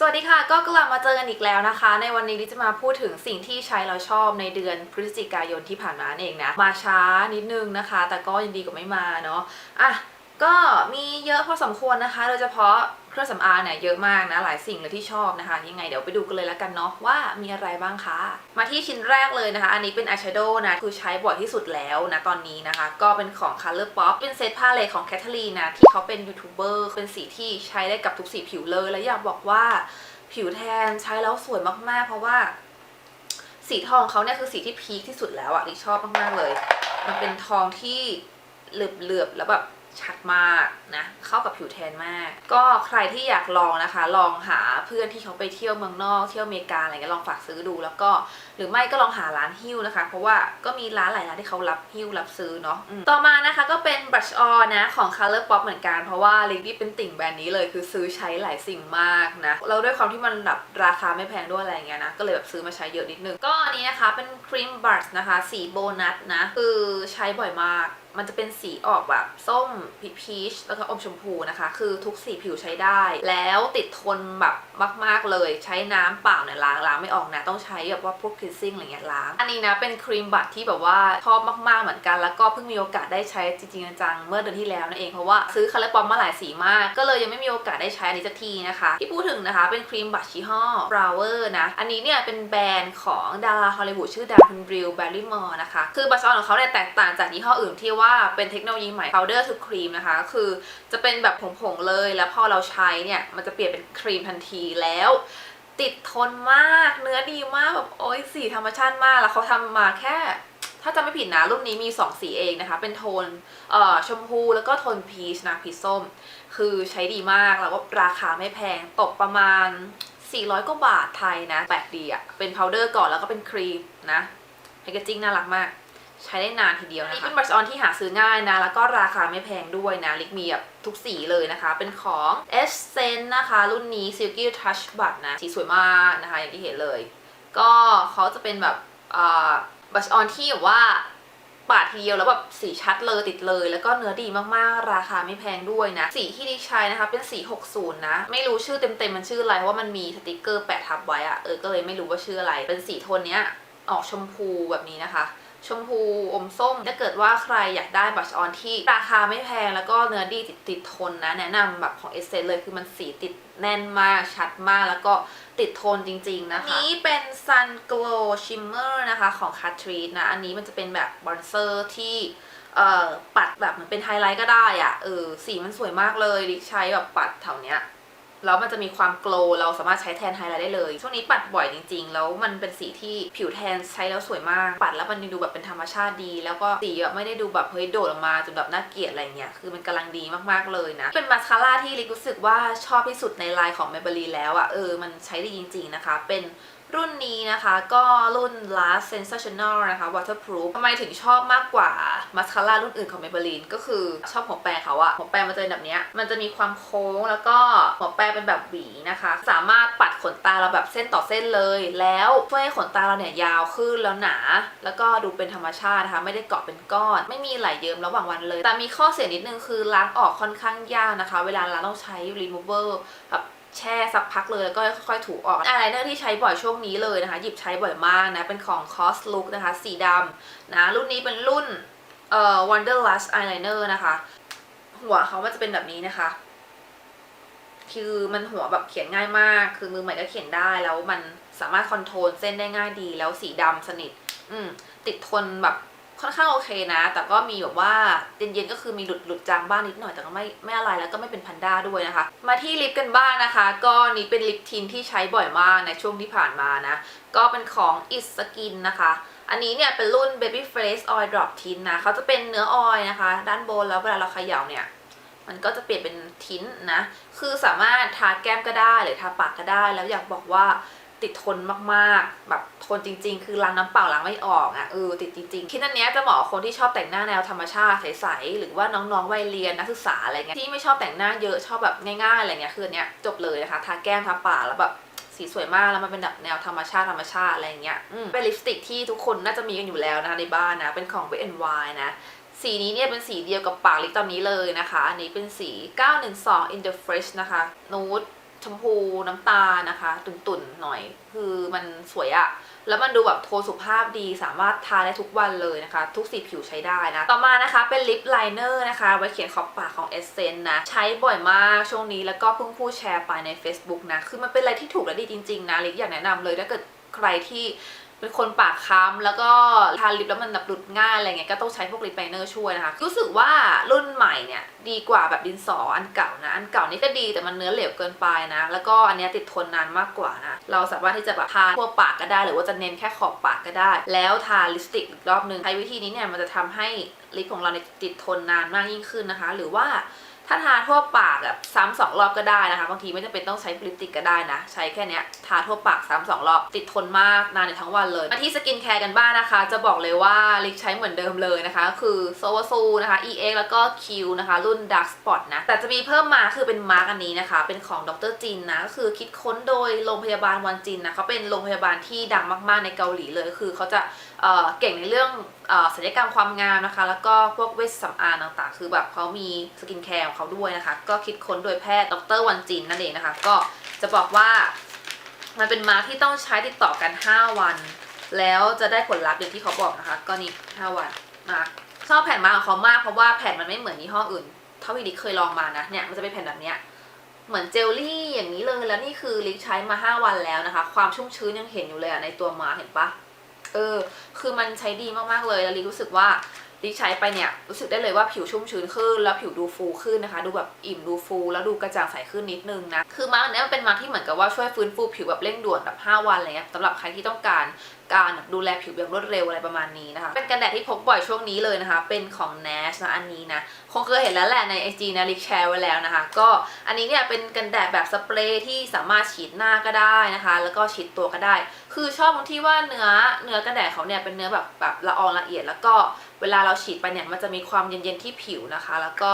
สวัสดีค่ะ ก็กลับมาเจอกันอีกแล้วนะคะ ในวันนี้ลิจะมาพูดถึงสิ่งที่ใช้เราชอบในเดือนพฤศจิกายนที่ผ่านมานเองนะมาช้านิดนึงนะคะ แต่ก็ยังดีกว่าไม่มาเนาะอะก็มีเยอะพอสมควรนะคะ โดยเฉพาะเครื่องสำอางเนี่ยเยอะมากนะหลายสิ่งเลยที่ชอบนะคะ ยังไงเดี๋ยวไปดูกันเลยแล้วกันเนาะว่ามีอะไรบ้างคะ มาที่ชิ้นแรกเลยนะคะ อันนี้เป็นอายแชโดว์นะ คือใช้บ่อยที่สุดแล้วนะตอนนี้นะคะ ก็เป็นของ Color Pop เป็นเซตพาเลตของแคทเธอรีนนะ ที่เขาเป็นยูทูบเบอร์เป็นสีที่ใช้ได้กับทุกสีผิวเลย และอยากบอกว่าผิวแทนใช้แล้วสวยมากๆ เพราะว่า สีทองเขาเนี่ยคือสีที่พีคที่สุดแล้วอะลิชอบมากๆเลย มันเป็นทองที่เหลือบๆแล้วแบบ ชัดมากนะ เข้ากับผิวแทนมาก ก็ใครที่อยากลองนะคะ ลองหาเพื่อนที่เขาไปเที่ยวเมืองนอกเที่ยวอเมริกาอะไรเงี้ยลองฝากซื้อดู แล้วก็หรือไม่ก็ลองหาร้านฮิ้วนะคะ เพราะว่าก็มีร้านหลายร้านที่เขารับฮิ้วรับซื้อเนาะต่อมานะคะก็เป็น brush on นะของ color pop เหมือนกัน เพราะว่าลิลี่เป็นติ่งแบรนด์นี้เลยคือซื้อใช้หลายสิ่งมากนะแล้วด้วยความที่มันแบบราคาไม่แพงด้วยอะไรเงี้ยนะก็เลยแบบซื้อมาใช้เยอะนิดนึงก็อันนี้นะคะเป็น cream brush นะคะสีโบนัสนะคือใช้บ่อยมาก มันจะเป็นสีออกแบบส้มพีชแล้วก็อมชมพูนะคะ คือทุกสีผิวใช้ได้ แล้วติดทนแบบมาก ๆ เลยใช้น้ำเปล่าเนี่ยล้างล้างไม่ออกนะ ต้องใช้แบบว่าพวกคลีนซิ่งอะไรเงี้ยล้าง อันนี้นะเป็นครีมบัตที่แบบว่าชอบมากๆเหมือนกัน แล้วก็เพิ่งมีโอกาสได้ใช้จริงๆจังเมื่อเดือนที่แล้วนั่นเองเพราะว่าซื้อคาร์ลปอมมาหลายสีมาก ก็เลยยังไม่มีโอกาสได้ใช้อันนี้สักทีนะคะที่พูดถึงนะคะเป็นครีมบัตยี่ห้อ Flower นะอันนี้เนี่ยเป็นแบรนด์ของดาราฮอลลีวูดชื่อดังคุณริวแบร์รี่มอร์นะคะคือบัตซอนของเขาเนี่ยแตกต่างจากยี่ห้ออื่นที่ว่าว่าเป็นเทคโนโลยีใหม่ powder to cream นะคะ คือจะเป็นแบบผงๆเลย แล้วพอเราใช้เนี่ย มันจะเปลี่ยนเป็นครีมทันทีแล้ว ติดทนมาก เนื้อดีมากแบบโอ้ยสีธรรมชาติมาก แล้วเขาทำมาแค่ ถ้าจำไม่ผิดนะ รุ่นนี้มี 2 สีเองนะคะ เป็นโทนเอ่อชมพูแล้วก็โทนพีชนะพีชส้ม คือใช้ดีมาก แล้วก็ราคาไม่แพง ตกประมาณ 400กว่าบาทไทยนะแปลกดีอะเป็นพาวเดอร์ก่อนแล้วก็เป็นครีมนะแพคเกจิ้งน่ารักมาก ใช้ได้นานทีเดียวนะคะนี่เป็นบรัชออนที่หาซื้อง่ายนะ แล้วก็ราคาไม่แพงด้วยนะ ลิกมีแบบทุกสีเลยนะคะ เป็นของ e s s e n นะคะ รุ่นนี้ Silky Touch Bud นะ สีสวยมากนะคะ อย่างที่เห็นเลย ก็เขาจะเป็นแบบบรัชออนที่แบบว่าปาดทีเดียวแล้วแบบสีชัดเลยติดเลย แล้วก็เนื้อดีมากๆ ราคาไม่แพงด้วยนะ สีที่ดิใช้นะคะเป็นสี 60 นะ ไม่รู้ชื่อเต็มๆ มันชื่ออะไร เพราะว่ามันมีสติกเกอร์แปะทับไว้อะเออ ก็เลยไม่รู้ว่าชื่ออะไร เป็นสีโทนเนี้ยออกชมพูแบบนี้นะคะ ชมพูอมส้ม ถ้าเกิดว่าใครอยากได้บัชออนที่ราคาไม่แพงแล้วก็เนื้อดีติดติดทนนะ แนะนำแบบของเอสเซนเลยคือมันสีติดแน่นมาก ชัดมากแล้วก็ติดทนจริงๆนะคะ นี้เป็น Sun Glow Shimmer นะคะของ c a t r i นะ อันนี้มันจะเป็นแบบบอนเซอร์ที่เอ่อปัดแบบเหมือนเป็นไฮไลท์ก็ได้อะเออสีมันสวยมากเลยลิใช้แบบปัดแถวเนี้ย แล้วมันจะมีความโกลเราสามารถใช้แทนไฮไลท์ได้เลย ช่วงนี้ปัดบ่อยจริงๆ แล้วมันเป็นสีที่ผิวแทนใช้แล้วสวยมาก ปัดแล้วมันดูแบบเป็นธรรมชาติดี แล้วก็สีแบบไม่ได้ดูแบบเฮ้ยโดดออกมาจนแบบน่าเกลียดอะไรเงี้ย คือมันกำลังดีมากๆเลยนะ เป็นมาสคาร่าที่ลิกรู้สึกว่าชอบที่สุดในไลน์ของเมเบลีแล้วอะ่ะเออ มันใช้ดีจริง ๆนะคะ เป็น รุ่นนี้นะคะก็รุ่น Last Sensational นะคะ Waterproof ทำไมถึงชอบมากกว่ามาสคาร่ารุ่นอื่นของ Maybelline ก็คือชอบหัวแปรงเขาอะหัวแปรงมันจะเป็นแบบนี้มันจะมีความโค้งแล้วก็หัวแปรงเป็นแบบหวีนะคะ สามารถปัดขนตาเราแบบเส้นต่อเส้นเลย แล้วช่วยให้ขนตาเราเนี่ยยาวขึ้นแล้วหนา แล้วก็ดูเป็นธรรมชาตินะคะไม่ได้เกาะเป็นก้อน ไม่มีไหลเยิ้มระหว่างวันเลย แต่มีข้อเสียนิดนึงคือล้างออกค่อนข้างยากนะคะ เวลาเราต้องใช้ remover แบบ แช่สักพักเลยแล้วก็ค่อยๆถูออกอายไลเนอร์ที่ใช้บ่อยช่วงนี้เลยนะคะ หยิบใช้บ่อยมากนะ เป็นของ Cos Look นะคะ สีดำนะ รุ่นนี้เป็นรุ่นเอ่อ Wanderlust Eyeliner นะคะ หัวเขามันจะเป็นแบบนี้นะคะ คือมันหัวแบบเขียนง่ายมาก คือมือใหม่ก็เขียนได้แล้วมันสามารถคอนโทรลเส้นได้ง่ายดีแล้วสีดำสนิท อืมติดทนแบบ ค่อนข้างโอเคนะ แต่ก็มีแบบว่าเย็นๆก็คือมีหลุดหลุดจางบ้างนิดหน่อยแต่ก็ไม่ไม่อะไรแล้วก็ไม่เป็นพันด้าด้วยนะคะ มาที่ลิปกันบ้างนะคะ ก็นี้เป็นลิปทินที่ใช้บ่อยมากในช่วงที่ผ่านมานะ ก็เป็นของ i Skin นะคะอันนี้เนี่ยเป็นรุ่น Baby Face Oil Drop Tint นะเขาจะเป็นเนื้อออยนะคะ ด้านบนแล้วเวลาเราเขย่าเนี่ยมันก็จะเปลี่ยนเป็นทิ้นนะ คือสามารถทาแก้มก็ได้หรือทาปากก็ได้ แล้วอยากบอกว่า ติดทนมากๆ แบบทนจริง ๆ คือล้างน้ำเปล่าล้างไม่ออกอะเออติดจริงๆคิดอันเนี้ยจะเหมาะกับคนที่ชอบแต่งหน้าแนวธรรมชาติใสๆหรือว่าน้องๆวัยเรียนนักศึกษาอะไรเงี้ยที่ไม่ชอบแต่งหน้าเยอะชอบแบบง่ายๆอะไรเงี้ยคืออันเนี้ยจบเลยนะคะทาแก้มทาปากแล้วแบบสีสวยมากแล้วมันเป็นแบบแนวธรรมชาติธรรมชาติอะไรเงี้ยอืมเป็นลิปสติกที่ทุกคนน่าจะมีกันอยู่แล้วนะในบ้านนะเป็นของ Wet n y นะสีนี้เนี่ยเป็นสีเดียวกับปากลิปตอนนี้เลยนะคะ อันนี้เป็นสี 912 in the fresh นะคะนูด ชมพูน้ำตาลนะคะ ตุ่นๆหน่อย คือมันสวยอะแล้วมันดูแบบโทนสุภาพดีสามารถทาได้ทุกวันเลยนะคะ ทุกสีผิวใช้ได้นะ ต่อมานะคะเป็นลิปไลเนอร์นะคะ ไว้เขียนขอบปากของเอเซนนะ ใช้บ่อยมากช่วงนี้แล้วก็เพิ่งพูดแชร์ไปใน Facebook นะ คือมันเป็นอะไรที่ถูกและดีจริง ๆ นะลิปอยากแนะนำเลยถ้าเกิดใครที่ เป็นคนปากค้ำแล้วก็ทาลิปแล้วมันแบบหลุดง่ายอะไรเงี้ยก็ต้องใช้พวกลิปไลเนอร์ช่วยนะคะ รู้สึกว่ารุ่นใหม่เนี่ยดีกว่าแบบดินสออันเก่านะ อันเก่านี่ก็ดีแต่มันเนื้อเหลวเกินไปนะ แล้วก็อันนี้ติดทนนานมากกว่านะ เราสามารถที่จะแบบทาทั่วปากก็ได้ หรือว่าจะเน้นแค่ขอบปากก็ได้ แล้วทาลิปสติกอีกรอบนึงใช้วิธีนี้เนี่ยมันจะทำให้ลิปของเราเนี่ยติดทนนานมากยิ่งขึ้นนะคะ หรือว่า ถ้าทาทั่วปากแบบซ้ำสองรอบก็ได้นะคะ บางทีไม่จำเป็นต้องใช้ลิปติกก็ได้นะ ใช้แค่เนี้ยทาทั่วปากซ้ำสองรอบติดทนมากนานในทั้งวันเลย มาที่สกินแคร์กันบ้างนะคะ จะบอกเลยว่าลิกใช้เหมือนเดิมเลยนะคะ คือโซวาซูนะคะ EX แล้วก็ Q นะคะ รุ่น Dark Spot นะ แต่จะมีเพิ่มมาคือเป็นมาร์กอันนี้นะคะ เป็นของดรจินนะ ก็คือคิดค้นโดยโรงพยาบาลวันจินนะเขาเป็นโรงพยาบาลที่ดังมากๆในเกาหลีเลย คือเขาจะ เก่งในเรื่องศัลยกรรมความงามนะคะ แล้วก็พวกเวชสำอางต่างๆ คือแบบเขามีสกินแคร์ของเขาด้วยนะคะ ก็คิดค้นโดยแพทย์ดรวันจินนั่นเองนะคะ ก็จะบอกว่ามันเป็นมาร์คที่ต้องใช้ติดต่อกัน 5 วัน แล้วจะได้ผลลัพธ์อย่างที่เขาบอกนะคะ ก็นี่5วันมาชอบแผ่นมาของเขามากเพราะว่าแผ่นมันไม่เหมือนยี่ห้ออื่น เท่าที่ลิเคยลองมานะเนี่ยมันจะเป็นแผ่นแบบเนี้ยเหมือนเจลลี่อย่างนี้เลยแล้วนี่คือลิกใช้มา 5 วันแล้วนะคะ ความชุ่มชื้นยังเห็นอยู่เลยอะในตัวมาเห็นปะ เออ คือมันใช้ดีมากๆเลยแล้วลิรู้สึกว่าลิใช้ไปเนี่ยรู้สึกได้เลยว่าผิวชุ่มชื้นขึ้น แล้วผิวดูฟูขึ้นนะคะ ดูแบบอิ่มดูฟู แล้วดูกระจ่างใสขึ้นนิดนึงนะ คือมาร์กอันเนี้ยมันเป็นมาร์กที่เหมือนกับว่าช่วยฟื้นฟูผิวแบบเร่งด่วนแบบ 5 วันอะไรเงี้ยสำหรับใครที่ต้องการ การดูแลผิวแบบรวดเร็วอะไรประมาณนี้นะคะ เป็นกันแดดที่พกบ่อยช่วงนี้เลยนะคะ เป็นของ Nash นะอันนี้นะคงเคยเห็นแล้วแหละใน IG นะลิกแชร์ไว้แล้วนะคะ ก็อันนี้เนี่ยเป็นกันแดดแบบสเปรย์ที่สามารถฉีดหน้าก็ได้นะคะ แล้วก็ฉีดตัวก็ได้ คือชอบตรงที่ว่าเนื้อเนื้อกันแดดเขาเนี่ยเป็นเนื้อแบบแบบละอองละเอียด แล้วก็เวลาเราฉีดไปเนี่ยมันจะมีความเย็นๆที่ผิวนะคะ แล้วก็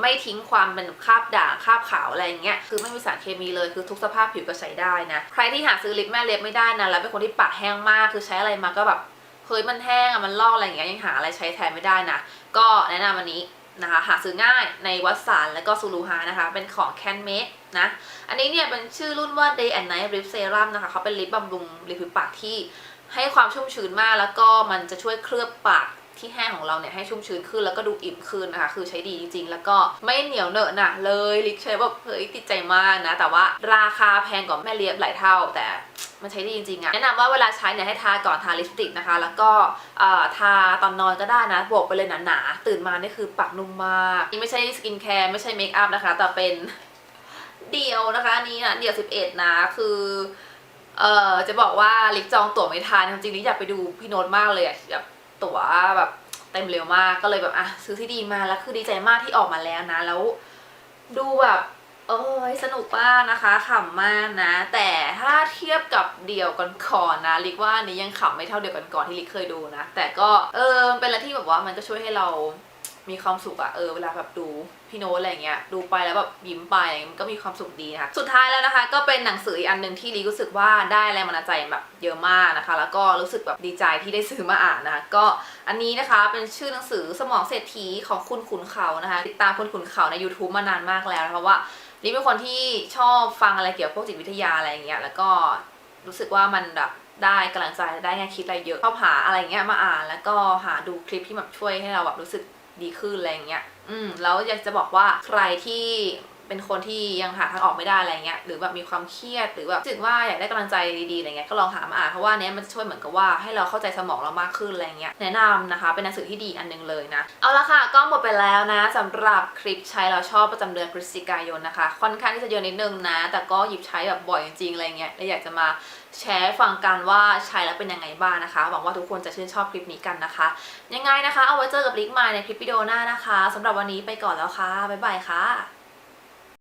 ไม่ทิ้งความเป็นคราบด่างคราบขาวอะไรอย่างเงี้ยคือไม่มีสารเคมีเลยคือทุกสภาพผิวก็ใช้ได้นะใครที่หาซื้อลิปแม่เล็บไม่ได้นะแล้วเป็นคนที่ปากแห้งมากคือใช้อะไรมาก็แบบเฮ้ยมันแห้งอะมันลอกอะไรอย่างเงี้ยยังหาอะไรใช้แทนไม่ได้นะก็แนะนำอันนี้นะคะหาซื้อง่ายในวัดสารและก็ซูรูฮานะคะ เป็นของ Can Make นะ อันนี้เนี่ยเป็นชื่อรุ่นว่า Day and Night Lip Serum นะคะเขาเป็นลิปบำรุงริมฝีปากที่ให้ความชุ่มชื้นมากแล้วก็มันจะช่วยเคลือบปาก ที่แห้งของเราเนี่ยให้ชุ่มชื้นขึ้นแล้วก็ดูอิ่มขึ้นนะคะ คือใช้ดีจริงๆ แล้วก็ไม่เหนียวเหนอะหนะเลยลิกใช้แบบเฮ้ยติดใจมากนะ แต่ว่าราคาแพงกว่าแม่เลียบหลายเท่า แต่มันใช้ดีจริงๆอะแนะนำว่าเวลาใช้เนี่ยให้ทาก่อนทาลิปสติกนะคะ แล้วก็ทาตอนนอนก็ได้นะบวกไปเลยหนาๆตื่นมานี่คือปากนุ่มมากนี่ไม่ใช่สกินแคร์ไม่ใช่เมคอัพนะคะ แต่เป็นเดียวนะคะอันนี้นะเดียว 11 นะคือเอ่อจะบอกว่าลิกจองตั๋วไม่ทันจริงๆลิกอยากไปดูพี่โน้ตมากเลยอะแบบ ตั๋วแบบเต็มเร็วมากก็เลยแบบอะซื้อที่ดีมาแล้วคือดีใจมากที่ออกมาแล้วนะ แล้วดูแบบเอ้ยสนุกมากนะคะขำมากนะ แต่ถ้าเทียบกับเดี่ยวก่อนๆนะลิกว่าอันนี้ยังขำไม่เท่าเดี่ยวก่อนๆที่ลิกเคยดูนะ แต่ก็เออเป็นอะไรที่แบบว่ามันก็ช่วยให้เรา มีความสุขอะเออเวลาแบบดูพี่โน้ตอะไรเงี้ยดูไปแล้วแบบยิ้มไปมันก็มีความสุขดีนะคะสุดท้ายแล้วนะคะ ก็เป็นหนังสืออีกอันหนึ่งที่ลีรู้สึกว่าได้แรงบันดาลใจแบบเยอะมากนะคะ แล้วก็รู้สึกแบบดีใจที่ได้ซื้อมาอ่านนะคะก็อันนี้นะคะเป็นชื่อหนังสือสมองเศรษฐีของคุณขุนเขานะคะติดตามคุณขุนเขาใน YouTube มานานมากแล้วนะคะว่าลีเป็นคนที่ชอบฟังอะไรเกี่ยวกับพวกจิตวิทยาอะไรเงี้ยแล้วก็รู้สึกว่ามันแบบได้กำลังใจได้แง่คิดอะไรเยอะชอบหาอะไรเงี้ยมาอ่าน แล้วก็หาดูคลิปที่แบบช่วยให้เราแบบรู้สึก ดีขึ้นอะไรอย่างเงี้ย อืมแล้วอยากจะบอกว่าใครที่ เป็นคนที่ยังหาทางออกไม่ได้อะไรเงี้ยหรือแบบมีความเครียดหรือแบบรู้สึกว่าอยากได้กำลังใจดีๆอะไรเงี้ยก็ลองหามาอ่านเพราะว่าเนี้ยมันจะช่วยเหมือนกับว่าให้เราเข้าใจสมองเรามากขึ้นอะไรเงี้ยแนะนำนะคะ เป็นหนังสือที่ดีอันหนึงเลยนะเอาละค่ะก็หมดไปแล้วนะสำหรับคลิปใช้เราชอบประจำเดือนพฤศจิกายนนะคะ ค่อนข้างที่จะเยอะนิดนึงนะ แต่ก็หยิบใช้แบบบ่อยจริงๆอะไรเงี้ยและอยากจะมาแชร์ฟังกันว่าใช้แล้วเป็นยังไงบ้างนะคะหวังว่าทุกคนจะชื่นชอบคลิปนี้กันนะคะ ยังไงนะคะเอาไว้เจอกับลิกมาในคลิปวิดีโอหน้านะคะสำหรับวันนี้ไปก่อนแล้วค่ะบ๊ายบายค่ะ